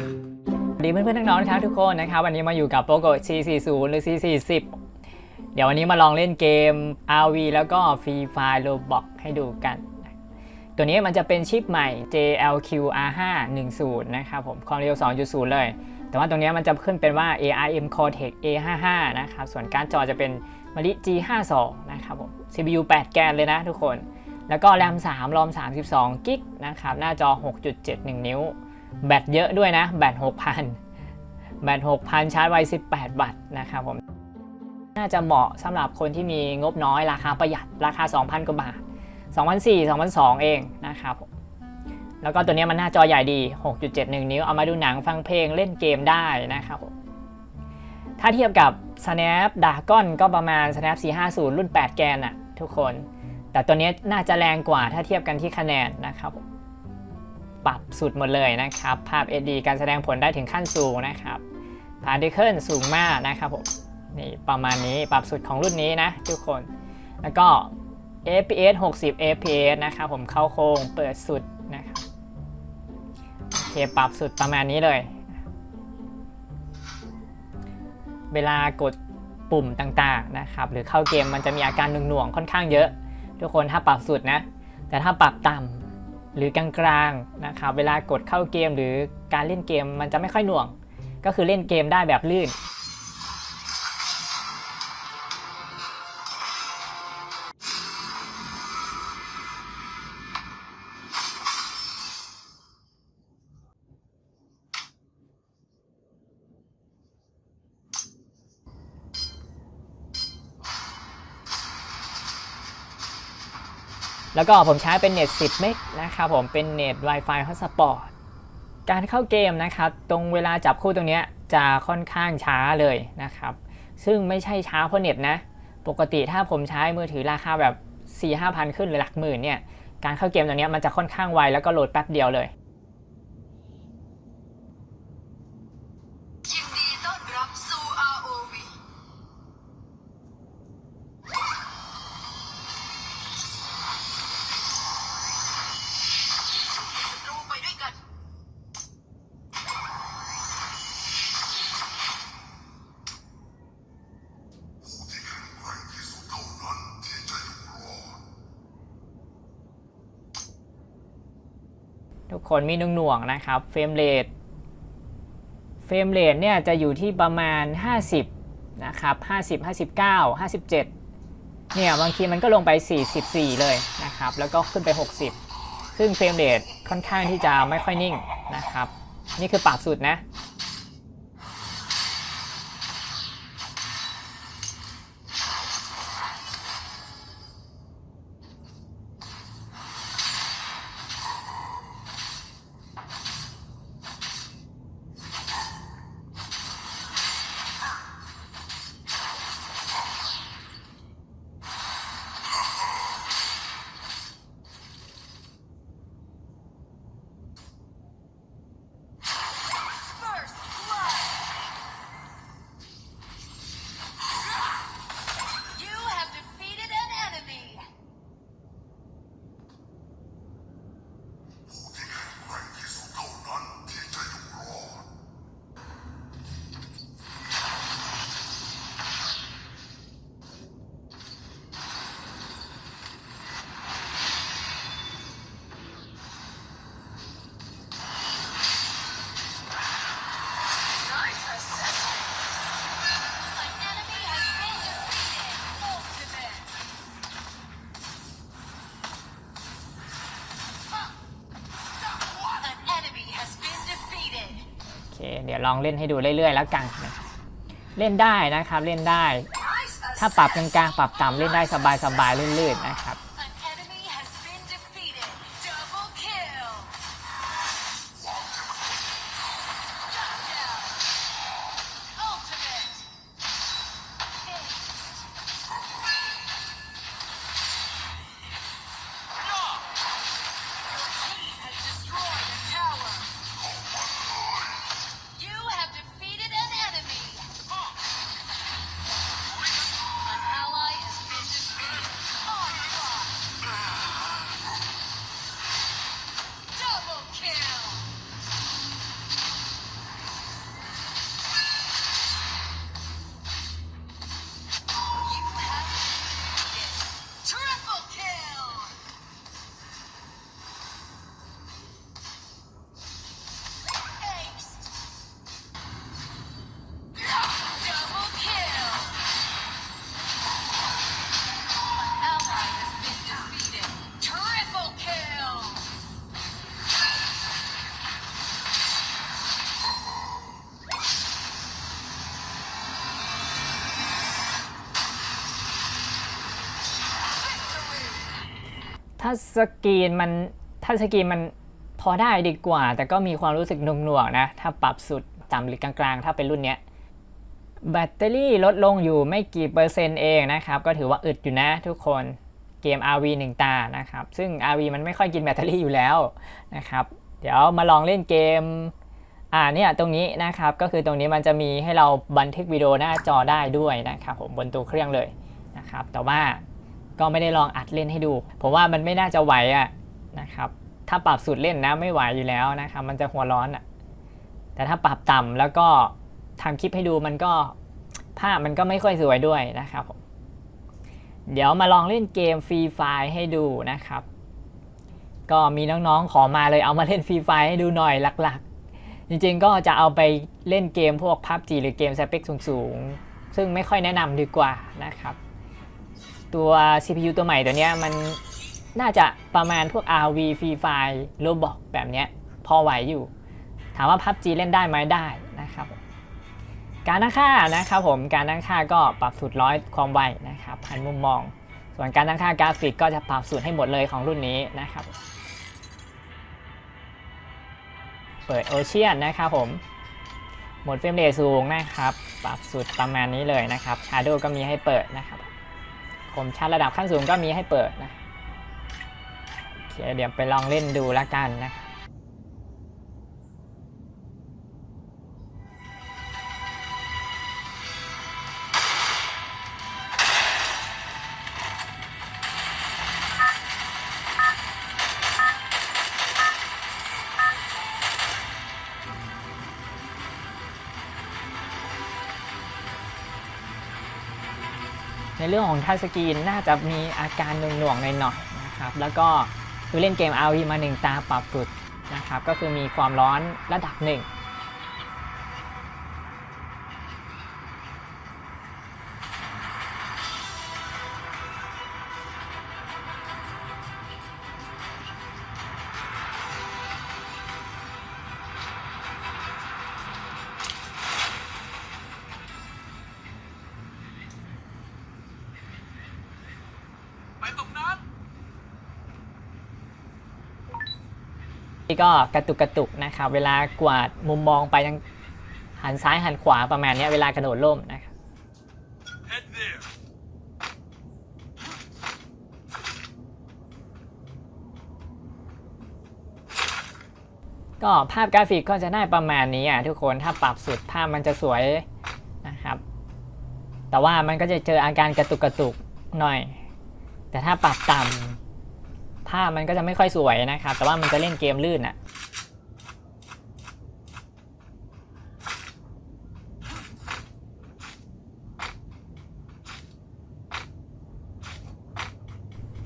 สวัสดีเพื่อนๆน้องๆครับทุกคนนะครับวันนี้มาอยู่กับโปโก C40 หรือ C40 เดี๋ยววันนี้มาลองเล่นเกม RV แล้วก็ Free Fire Roblox ให้ดูกัน ตัวนี้มันจะเป็นชิปใหม่ JLQ-R510 นะครับผมความเร็ว 2.0 เลย แต่ว่าตรงนี้มันจะขึ้นเป็นว่า ARM Cortex A55 นะครับส่วนการ์ดจอจะเป็นมะลิ G52 นะครับผม CPU 8 แกนเลยนะทุกคน แล้วก็ RAM 3 ROM 32กิกนะครับหน้าจอ 6.71 นิ้ว แบตเยอะด้วยนะ แบต6,000 แบต6,000 ชาร์จไว 18 วัตต์นะครับผม น่าจะเหมาะสำหรับคนที่มีงบน้อยราคาประหยัดราคา 2,000 กว่าบาท2,400 2,200เองนะครับผมแล้วก็ตัวนี้มันหน้าจอใหญ่ดี 6.71 นิ้ว เอามาดูหนังฟังเพลงเล่นเกมได้นะครับผมถ้าเทียบกับ Snapdragon ก็ประมาณ Snap 450 รุ่น 8 แกนอะทุกคน แต่ตัวนี้น่าจะแรงกว่าถ้าเทียบกันที่คะแนนนะครับผม ปรับสุดหมดเลยนะครับ ภาพ SD การแสดงผลได้ถึงขั้นสูงนะครับ Particle สูงมากนะครับผมนี่ประมาณนี้ปรับสุดของรุ่นนี้นะทุกคน แล้วก็ FPS 60 FPS นะครับผมเข้าโค้งเปิดสุดนะครับโอเคปรับสุดประมาณนี้เลย เวลากดปุ่มต่างๆนะครับ หรือเข้าเกมมันจะมีอาการหน่วงๆค่อนข้างเยอะ ทุกคนถ้าปรับสุดนะ แต่ถ้าปรับต่ำ หรือกลางๆนะครับเวลากดเข้าเกมหรือการเล่นเกมมันจะไม่ค่อยหน่วง ก็คือเล่นเกมได้แบบลื่น แล้วก็ผมใช้เป็นเน็ต 10 เมกนะครับผมเป็นเน็ต Wi-Fi Hotspot การเข้าเกมนะครับตรงเวลาจับคู่ตรงนี้จะค่อนข้างช้าเลยนะครับ ซึ่งไม่ใช่ช้าเพราะเน็ตนะ ปกติถ้าผมใช้มือถือราคาแบบ 4 5พันขึ้นหรือหลักหมื่นเนี่ย การเข้าเกมตรงนี้มันจะค่อนข้างไวแล้วก็โหลดแป๊บเดียวเลย ทุกคนมีหน่วงๆนะครับเฟรมเรทเฟรมเรทเนี่ยจะอยู่ที่ประมาณ 50 นะครับ 50 59 57 เนี่ยบางทีมันก็ลงไป 44 เลยนะครับ แล้วก็ขึ้นไป 60 ซึ่งเฟรมเรทค่อนข้างที่จะไม่ค่อยนิ่งนะครับ นี่คือปรับสุดนะ ดี๋ยวลองเล่นให้ดูเรื่อยๆแล้วกันนะครับเล่นได้นะครับเล่นได้ ถ้าปรับกลางๆปรับต่ำเล่นได้สบายๆลื่นๆนะครับ ถ้าสกรีนมันถ้าสกรีนมันพอได้ดีกว่า แต่ก็มีความรู้สึกหน่วงๆนะ ถ้าปรับสุดต่ำหรือกลางๆ ถ้าเป็นรุ่นเนี้ยแบตเตอรี่ลดลงอยู่ไม่กี่เปอร์เซ็นต์เองนะครับ ก็ถือว่าอึดอยู่นะทุกคนเกม RV 1 ตานะครับ ซึ่ง RV มันไม่ค่อยกินแบตเตอรี่อยู่แล้วนะครับ เดี๋ยวมาลองเล่นเกมอ่าเนี่ยตรงนี้นะครับก็คือตรงนี้มันจะมีให้เราบันทึกวิดีโอหน้าจอได้ด้วยนะครับผมบนตัวเครื่องเลยนะครับแต่ว่า ก็ไม่ได้ลองอัดเล่นให้ดู ผมว่ามันไม่น่าจะไหวอะนะครับถ้าปรับสุดเล่นนะไม่ไหวอยู่แล้วนะครับมันจะหัวร้อนอะแต่ถ้าปรับต่ำแล้วก็ทำคลิปให้ดูมันก็ภาพมันก็ไม่ค่อยสวยด้วยนะครับผมเดี๋ยวมาลองเล่นเกมฟรีไฟให้ดูนะครับ ก็มีน้องๆขอมาเลยเอามาเล่นฟรีไฟให้ดูหน่อยหลักๆ จริงๆก็จะเอาไปเล่นเกมพวก PUBG หรือเกมสเปคสูงๆ ซึ่งไม่ค่อยแนะนำดีกว่านะครับ ตัว CPU ตัวใหม่ตัวเนี้ยมันน่าจะประมาณพวก RV Free Fire Roblox แบบเนี้ยพอไหวอยู่ ถามว่า PUBG เล่นได้ไหมได้นะครับ การตั้งค่านะครับผมการตั้งค่าก็ปรับสุดร้อยความไวนะครับหันมุมมอง ส่วนการตั้งค่ากราฟิกก็จะปรับสูตรให้หมดเลยของรุ่นนี้นะครับ เปิดโอเชียนนะครับผมโหมดเฟรมเรทสูงนะครับ ปรับสุดประมาณนี้เลยนะครับ Shadow ก็มีให้เปิดนะครับ คมชัดระดับขั้นสูงก็มีให้เปิดนะโอเคเดี๋ยวไปลองเล่นดูแล้วกันนะ ในเรื่องของทัชสกรีนน่าจะมีอาการหน่วงๆหน่อยๆนะครับแล้วก็คือเล่นเกม RV มาหนึ่งตาปรับสุดนะครับก็คือมีความร้อนระดับหนึ่ง นี่ก็กระตุกกระตุกนะครับเวลากวาดมุมมองไปยังหันซ้ายหันขวาประมาณนี้เวลากระโดดล่มนะครับก็ภาพกราฟิกก็จะได้ประมาณนี้อะทุกคนถ้าปรับสุดภาพมันจะสวยนะครับ แต่ว่ามันก็จะเจออาการกระตุกกระตุกหน่อย แต่ถ้าปรับต่ำ ภาพมันก็จะไม่ค่อยสวยนะครับ แต่ว่ามันจะเล่นเกมลื่นอะ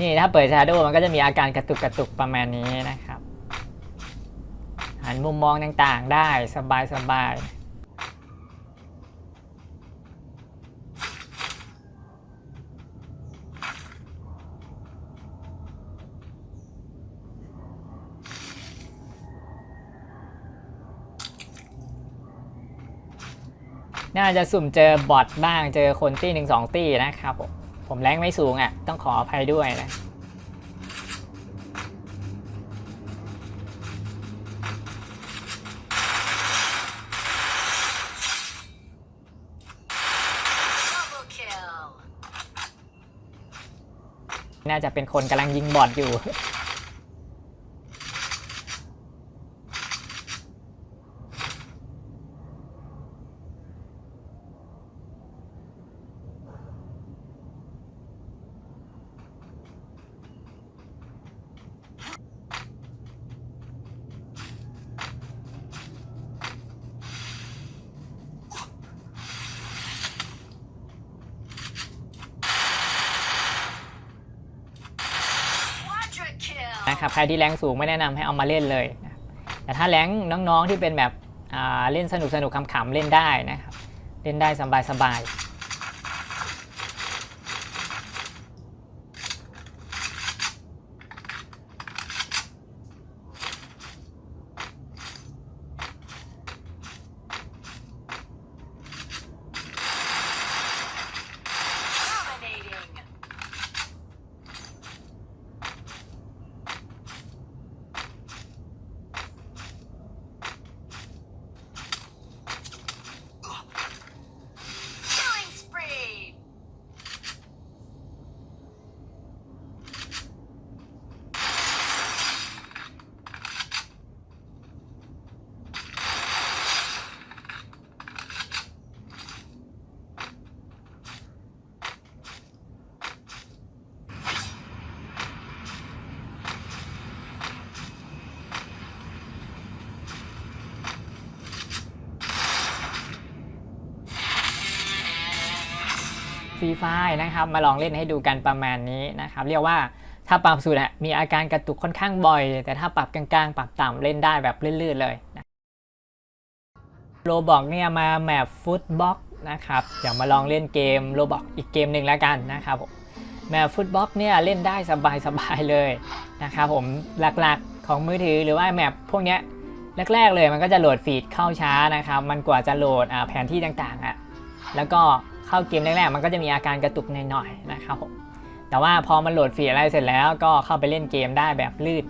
นี่ถ้าเปิด Shadow มันก็จะมีอาการกระตุกกระตุกประมาณนี้นะครับ หันมุมมองต่างๆได้สบายสบาย น่าจะสุ่มเจอบอทบ้างเจอคนตี้หนึ่งสองตี้นะครับผมผมแรงไม่สูงอะ ต้องขออภัยด้วยนะน่าจะเป็นคนกำลังยิงบอทอยู่ นะครับใครที่แรงสูงไม่แนะนำให้เอามาเล่นเลยนะแต่ถ้าแรงน้องๆที่เป็นแบบเล่นสนุกสนุกขำๆเล่นได้นะครับเล่นได้สบายๆ Dominating. รีไฟนะครับมาลองเล่นให้ดูกันประมาณนี้นะครับเรียกว่าถ้าปรับสุดอะมีอาการกระตุกค่อนข้างบ่อย แต่ถ้าปรับกลางๆ ปรับต่ำเล่นได้แบบลื่นๆเลยนะโรบอกเนี่ยมาแมปฟุตบ็อกนะครับเดี๋ยวมาลองเล่นเกมโรบอกอีกเกมหนึ่งแล้วกันนะครับผมแมปฟุตบ็อกเนี่ยเล่นได้สบายๆเลยนะครับผมหลักๆของมือถือหรือว่าแมปพวกเนี้ยแรกๆเลยมันก็จะโหลดฟีดเข้าช้านะครับ มันกว่าจะโหลดแผนที่ต่างๆอะแล้วก็ เข้าเกมแรกๆ มันก็จะมีอาการกระตุกหน่อยๆนะครับผมแต่ว่าพอมันโหลดฟีอะไรเสร็จแล้วก็เข้าไปเล่นเกมได้แบบลื่น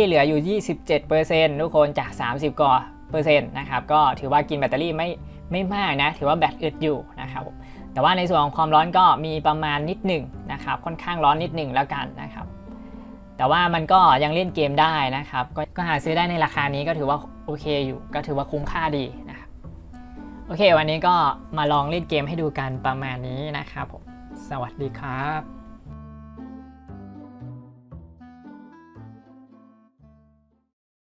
ที่เหลืออยู่ 27%ทุกคนจาก 30กว่าเปอร์เซ็นต์นะครับก็ถือว่ากินแบตเตอรี่ไม่ไม่มากนะ ถือว่าแบตอึดอยู่นะครับแต่ว่าในส่วนของความร้อนก็มีประมาณนิดหนึ่งนะครับค่อนข้างร้อนนิดหนึ่งแล้วกันนะครับแต่ว่ามันก็ยังเล่นเกมได้นะครับก็ก็หาซื้อได้ในราคานี้ก็ถือว่าโอเคอยู่ก็ถือว่าคุ้มค่าดีนะครับโอเค วันนี้ก็มาลองเล่นเกมให้ดูกันประมาณนี้นะครับผมสวัสดีครับ